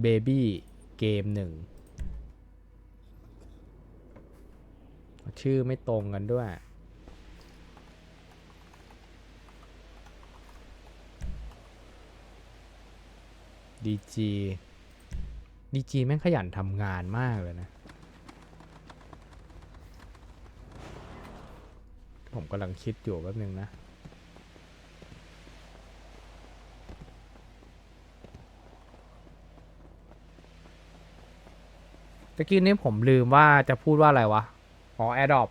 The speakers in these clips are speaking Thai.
เบบี้เกมหนึ่งชื่อไม่ตรงกันด้วย ดีจีดีจีแม่งขยันทำงานมากเลยนะ ผมกำลังคิดอยู่แป๊บนึงนะ ตะกี้นี้ผมลืมว่าจะพูดว่าอะไรวะ อ๋อ AirDrop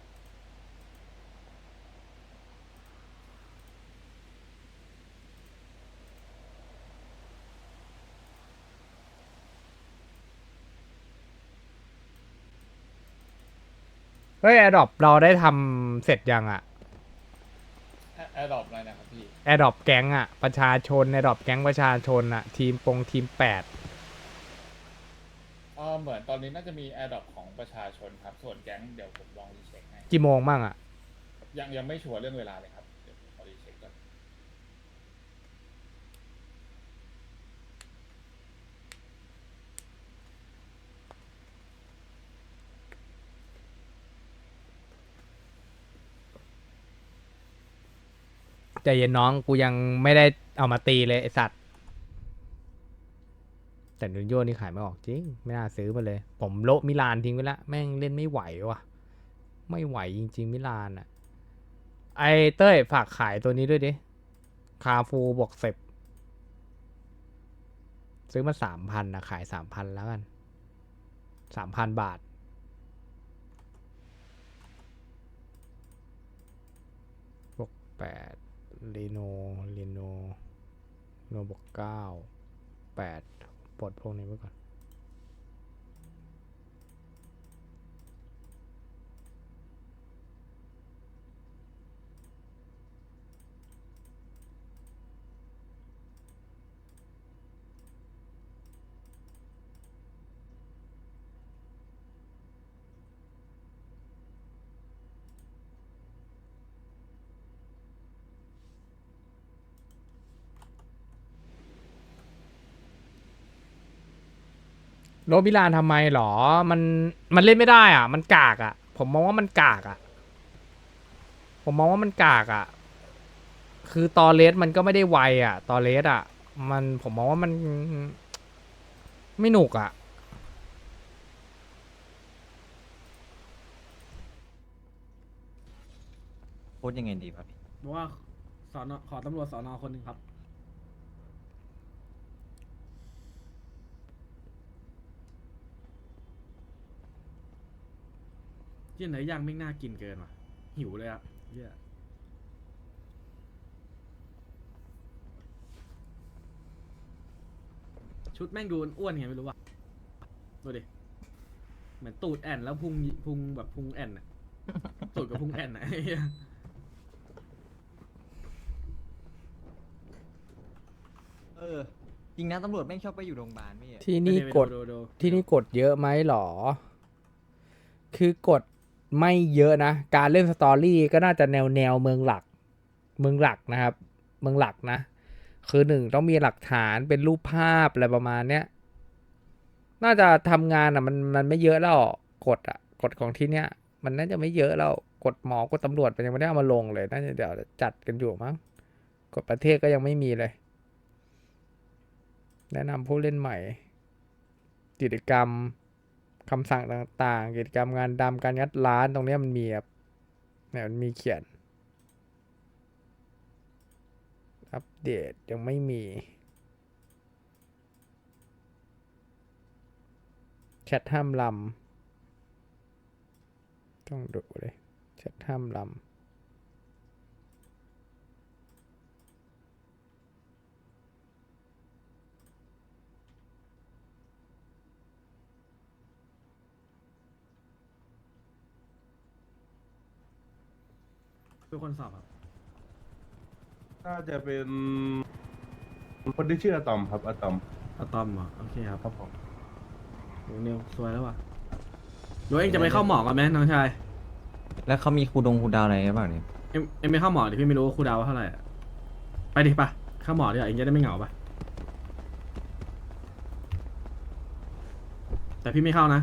เฮ้ย AirDrop เราได้ทำเสร็จยังอะแอร์ดรอปอะไรนะครับพี่ AirDrop แก๊งอะประชาชน AirDrop แก๊งประชาชนอะทีมปงทีมแปดเออเหมือนตอนนี้น่าจะมีแอร์ดรอปของประชาชนครับ ส่วนแก๊งเดี๋ยวผมลองรีเช็คให้กี่โมงบ้างอะยังยังไม่ชัวร์เรื่องเวลาเลยครับเดี๋ยวผมขอรีเช็คก่อนใจเย็นน้องกูยังไม่ได้เอามาตีเลยไอสัตว์ แต่นูนโยนี่ขายไม่ออกจริง ไม่น่าซื้อมาเลย ผมโละมิลานทิ้งไปละแม่งเล่นไม่ไหวว่ะ ไม่ไหวจริง ๆ มิลานอะไอเต้ยฝากขายตัวนี้ด้วยดิ คาฟูบวกเสพซื้อมาสามพันนะขายสามพันแล้วกันสามพันบาท บวกแปดลีโนลีโนโนบวกเก้าแปด ปลดพวกนี้ไว้ก่อน โนบิลานทำไมหรอ มันมันเล่นไม่ได้อะ มันกากอะ ผมมองว่ามันกากอะ ผมมองว่ามันกากอะ คือตอเลสมันก็ไม่ได้ไวอะ ตอเลสอะ มันผมมองว่ามัน ไม่หนุกอะโพสต์ยังไงดีวะพี่ บอกว่าสอนอขอตำรวจสอนอคนหนึ่งครับ เยี่ยไหนย่างไม่งน่ากินเกินว่ะ หิวเลยอะเยี่ยชุดแม่งดูอ้วนไงไม่รู้ว่ะดูดิ เหมือนตูดแอนแล้วพุงพุงแบบพุงแอนอะตูดกับพุงแอนอะไอ้เหี้ยเออ จริงนะตำรวจแม่งชอบไปอยู่โรงพยาบาลไม่ใช่ที่นี่ไปกดดูดู ที่นี่กดเยอะไหมหรอ คือกด ไม่เยอะนะ การเล่นสตอรี่ก็น่าจะแนวแนวเมืองหลัก เมืองหลักนะครับ เมืองหลักนะ คือหนึ่งต้องมีหลักฐานเป็นรูปภาพอะไรประมาณเนี้ย น่าจะทำงานอะมันมันไม่เยอะแล้วกดอะกดของที่เนี้ยมันน่าจะไม่เยอะแล้วกดหมอกดตำรวจมันยังไม่ได้เอามาลงเลย น่าจะเดี๋ยวจัดกันอยู่มั้งกดประเทศก็ยังไม่มีเลย แนะนำผู้เล่นใหม่ กิจกรรม คำสั่งต่างๆ กิจกรรมงานดำการงัดร้านตรงนี้มันมีครับเนี่ยมันมีเขียน อัปเดตยังไม่มีแชทห้ามลำ ต้องดูเลยแชทห้ามลำ เป็นคนสอบครับ น่าจะเป็นคนที่ชื่ออะตอมครับอะตอมอะตอมเหรอโอเคครับครับผมโหนิวสวยแล้วว่ะหรือว่าเองจะไปเข้าหมอกันไหมน้องชาย แล้วเขามีครูดงครูดาวอะไรหรือเปล่าเนี่ยเอ็มเอ็มไม่เข้าหมอดิพี่ไม่รู้ว่าครูดาวว่าเท่าไหร่อะไปดิปะเข้าหมอดีกว่าเองจะได้ไม่เหงาปะแต่พี่ไม่เข้านะ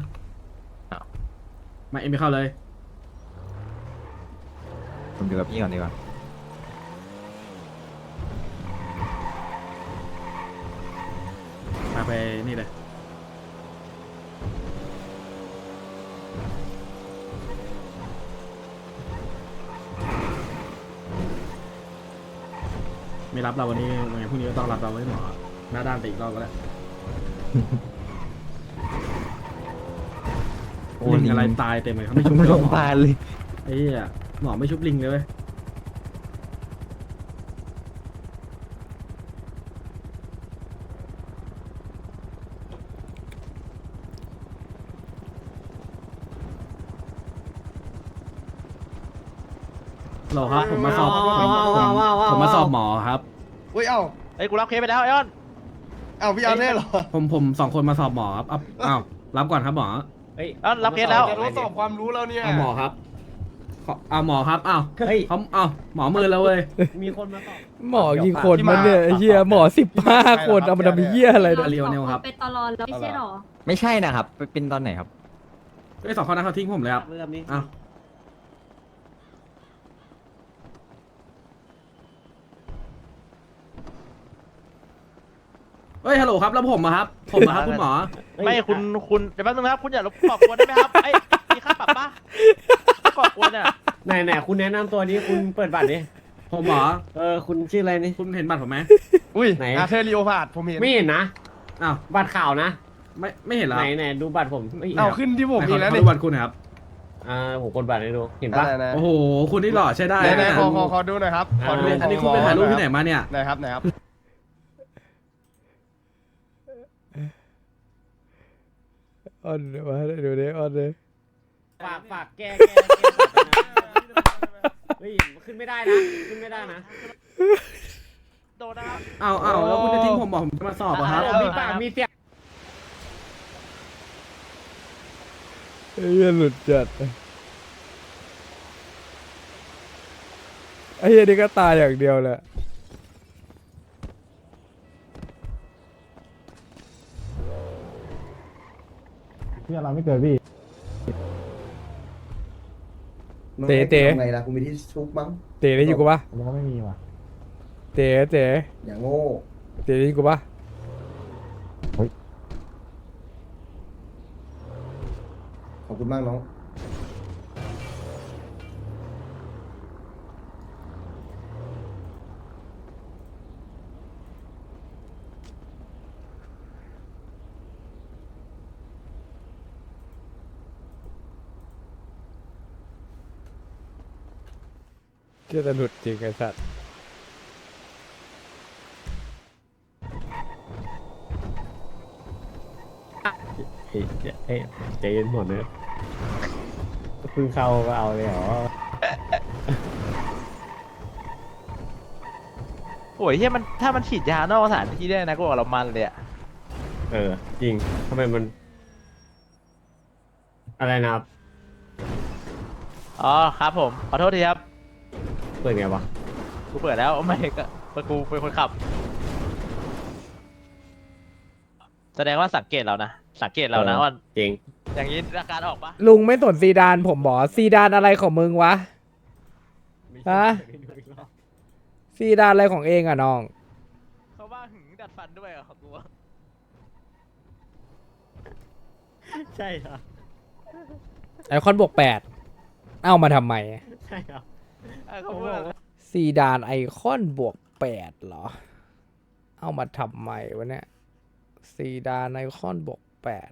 อ้าวมาเอ็มไม่เข้าเลย ผมอยู่กับพี่ก่อนดีกว่ามาไปนี่เลยไม่รับเราวันนี้ยังไงพรุ่งนี้ก็ต้องรับเราไว้หมอหน้าด้านไปอีกรอบก็แล้วโอ้ลิงลิงอะไรตายเต็มเลยเขาไม่ชุบโรเลยงพยาบาลเลย ไอ้เหี้ย หมอไม่ชุบลิงเลยเว้ยหรอครับผมมาสอบผมผมผมมาสอบหมอครับอุ้ยเอ้าเอ้ยกูรับเคสไปแล้วไอออนเอ้าพี่อาร์เน่เหรอผมผมสองคนมาสอบหมอครับเอาอ้าวรับก่อนครับหมอเอ้ยออนรับเคสแล้วจะทดสอบความรู้แล้วเนี่ย เอาหมอครับ ขอเอาหมอครับอ้าวเขาเอาหมอมือแล้วเว้ยมีคนมาตอบ หมอกี่คนมันเนี่ยไอ้เฮียหมอสิบห้าคนเอามาทำเฮียอะไรเนี่ย เรียวเนลครับ เป็นตลอดแล้วไม่ใช่หรอ ไม่ใช่นะครับไปเป็นตอนไหนครับ ไอ้ยสองคนนั้นเขาทิ้งผมเลยครับอ้าว เฮ้ยฮัลโหลครับแล้วผมอะครับ ผมอะครับคุณหมอ ไม่คุณคุณเดี๋ยวแป๊บนึงนะครับคุณอย่ารบกวนกวนได้ไหมครับไอ้ยมีค่าปรับปะก่อกวนเนี่ยไหนไหนคุณแนะนำตัวนี้คุณเปิดบัตรดิผมหมอเออคุณชื่ออะไรนี่ คุณเห็นบัตรผมไหมอุ้ยไหน อาร์เทอริโอพาดผมเห็นไม่เห็นนะ อ้าวบัตรข่าวนะ ไม่ไม่เห็นเหรอไหนไหนดูบัตรผมไม่เห็นเอาครับขึ้นที่ผมไหนอีขอกแล้วขอนี่ดูบัตรคุณหน่อยครับ อ่าผมกดบัตรให้ดูเห็นปะ ไหนๆโอ้โหคุณนี่หล่อใช้ได้ไหนไหนนะขอขอขอดูหน่อยครับขอดูอันนี้คุณไปถ่ายรูปที่ไหนมาเนี่ย ไหนครับไหนครับ ออนมาดูดิออนเลยฝากฝากแก้แก้แก้บัตรด้วยนะเฮ้ยขึ้นไม่ได้นะขึ้นไม่ได้นะโดนนะครับ เอาเอาแล้วคุณจะทิ้งผมบอกผมจะมาสอบอะครับ ผมมีปากมีเสียงไอ้เฮียหลุดจัดไอ้เฮียนี่ก็ตายอย่างเดียวแหละ เพื่อเราไม่เกิดพี่เต๋เต๋ ไงล่ะคุณมีที่ชุบมั้ง เต๋ได้ยินกูปะผมก็ไม่มีว่ะเต๋เต๋อย่างโง่เต๋ได้ยินกูปะขอบคุณมากน้อง เชื่อแต่หลุดจริงไอ้สัตว์เฮ้ยเฮ้ยใจเย็นหมดเลยเพิ่งเข้าก็เอาเลยเหรอโอ้ยเฮียมันถ้ามันฉีดยานอกสถานที่ได้นะกูบอกเรามันเลยอะเออ จริงทำไมมัน อะไรนะครับ อ๋อครับผม ขอโทษทีครับ เปิดไงวะกูเปิดแล้วไม่ก็กูเป็นคนขับ แสดงว่าสังเกตเรานะ สังเกตเรานะว่าจริง อย่างนี้อาการออกปะลุงไม่สนซีดานผมบอกซีดานอะไรของมึงวะฮะซีดานอะไรของเองอะน้องเขาว่าหึงดัดฟันด้วยเหรอกูว่าใช่ครับไอคอนบวกแปดเอามาทำไมใช่ครับ เขาพูดอะไรซีดานไอคอนบวกแปดเหรอ เอามาทำใหม่วะเนี่ยซีดานไอคอนบวกแปด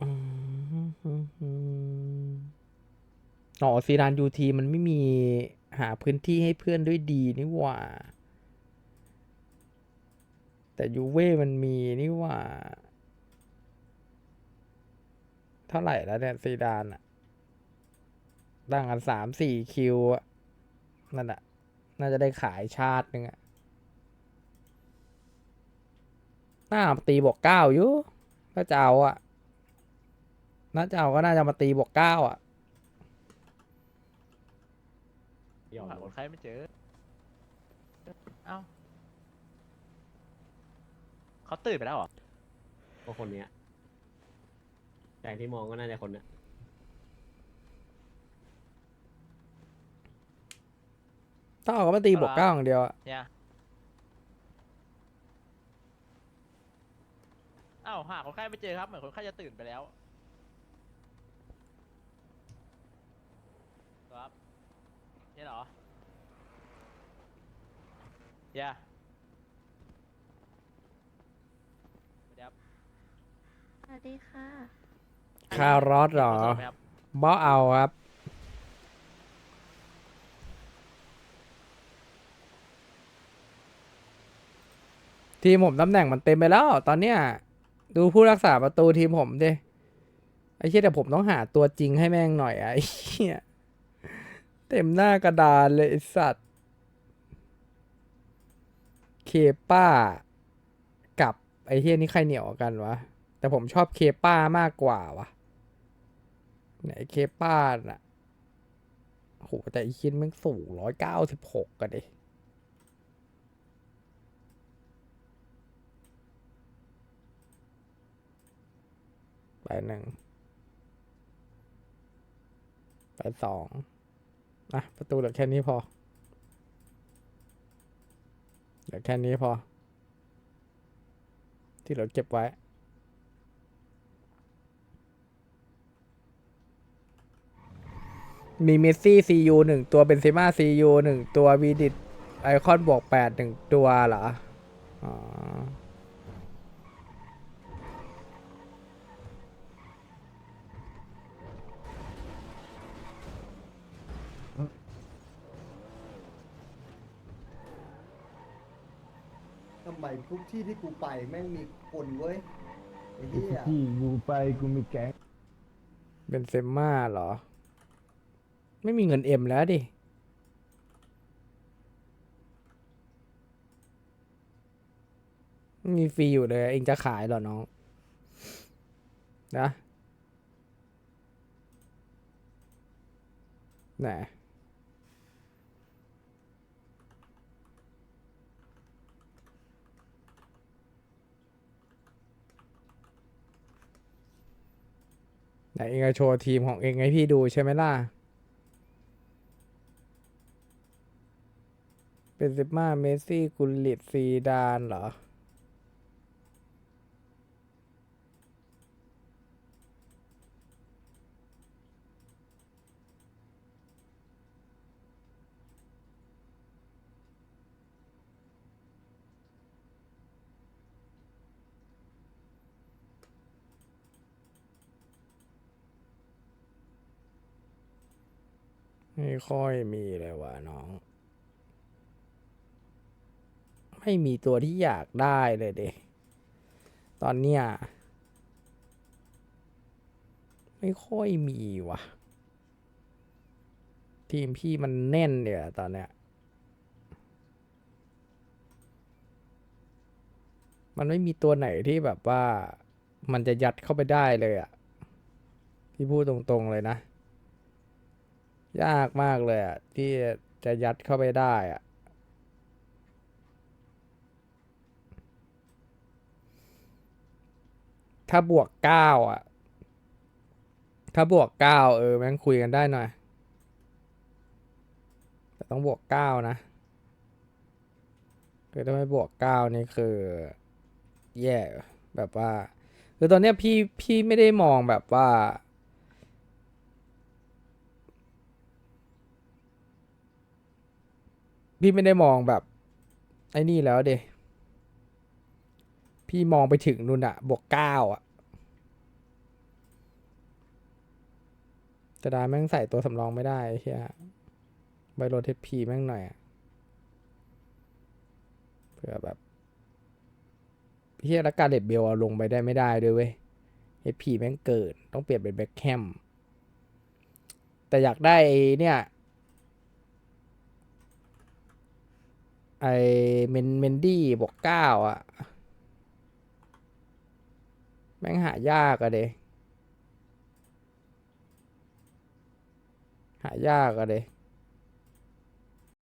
อืม อ๋อซีดานยูทีมันไม่มีหาพื้นที่ให้เพื่อนด้วยดีนี่หว่า แต่ยูเว่มันมีนี่หว่า เท่าไหร่แล้วเนี่ยซีดานอะตั้งกันสามสี่คิวอะนั่นอะน่าจะได้ขายชาติหนึ่งอะน่ามาตีบวกเก้าอยู่ถ้าจะเอาอะน่าจะเอาก็น่าจะมาตีบวกเก้าอะ ยอมหาคนไข้ไม่เจอ เอ้าเขาตื่นไปแล้วเหรอ ก็คนเนี้ยจากที่มองก็น่าจะคนเนี้ยถ้าเอาก็มาตีบวกเก้าอย่างเดียวอะเนี่ยเอ้าหาคนไข้ไม่เจอครับ เหมือนคนไข้จะตื่นไปแล้วครับ นี่เหรอเย้สวัสดีครับสวัสดีค่ะ คารอสเหรอขอโทษไหมครับบ่เอาครับ ทีมผมตำแหน่งมันเต็มไปแล้ว ตอนเนี้ย ดูผู้รักษาประตูทีมผมดิไอ้เชี่ยแต่ผมต้องหาตัวจริงให้แม่งหน่อยอะไอ้เหี้ย เต็มหน้ากระดานเลยไอ้สัตว์ เคป้า กับไอ้เฮียนี่ใครเหนียวกันวะ แต่ผมชอบเคป้ามากกว่าวะไหนเคป้าน่ะโหแต่อีคินม่งสูงร้อยเก้าสิบหกกันดิไปหนึ่งไปสอง อะประตูเหลือแค่นี้พอ เหลือแค่นี้พอ ที่เหลือเก็บไว้ มีเมสซี่ซียูหนึ่งตัวเบนเซม่าซียูหนึ่งตัววีดิตไอคอนบวกแปดหนึ่งตัวเหรอ อ๋อ ทำไมทุกที่ที่กูไปแม่งมีคนเว้ยไอ้เหี้ยที่กูไปกูมีแก๊งเบนเซม่าเหรอ ไม่มีเงินเอ็มแล้วดิ มีฟรีอยู่เลยเองจะขายเหรอน้อง นะ ไหน ไหนเองจะโชว์ทีมของเองให้พี่ดูใช่ไหมล่ะ เป็นซิมาเมสซี่กุลลิตซีดานเหรอ ไม่ค่อยมีเลยว่ะน้อง ไม่มีตัวที่อยากได้เลยเด็ตอนเนี้ยไม่ค่อยมีว่ะ ทีมพี่มันแน่นเดี๋ยตอนเนี้ยมันไม่มีตัวไหนที่แบบว่ามันจะยัดเข้าไปได้เลยอะ่ะ พี่พูดตรงๆเลยนะ ยากมากเลยอะ ที่จะยัดเข้าไปได้อะ ถ้าบวกเก้าอะ ถ้าบวกเก้าเออ แม่งคุยกันได้หน่อย แต่ต้องบวกเก้านะคือถ้าไม่บวกเก้านี่คือ แย่แบบว่า คือตอนเนี้ยพี่พี่ไม่ได้มองแบบว่า พี่ไม่ได้มองแบบไอ้นี่แล้วเดพี่มองไปถึงนู่นอะบวกเก้าอะจะได้แม่งใส่ตัวสำรองไม่ได้เฮียไบโรเทปพีแม่งหน่อยอะเพื่อแบบเฮียแล้วการเด็ดเบลเอาลงไปได้ไม่ได้ด้วยเว้ยเอพีแม่งเกิด ต้องเปลี่ยนเป็นแบ็คแคมแต่อยากได้เนี่ย ไอเมนเมนดี้บวกเก้าอะ แม่งหายากอะเดหายากอะเด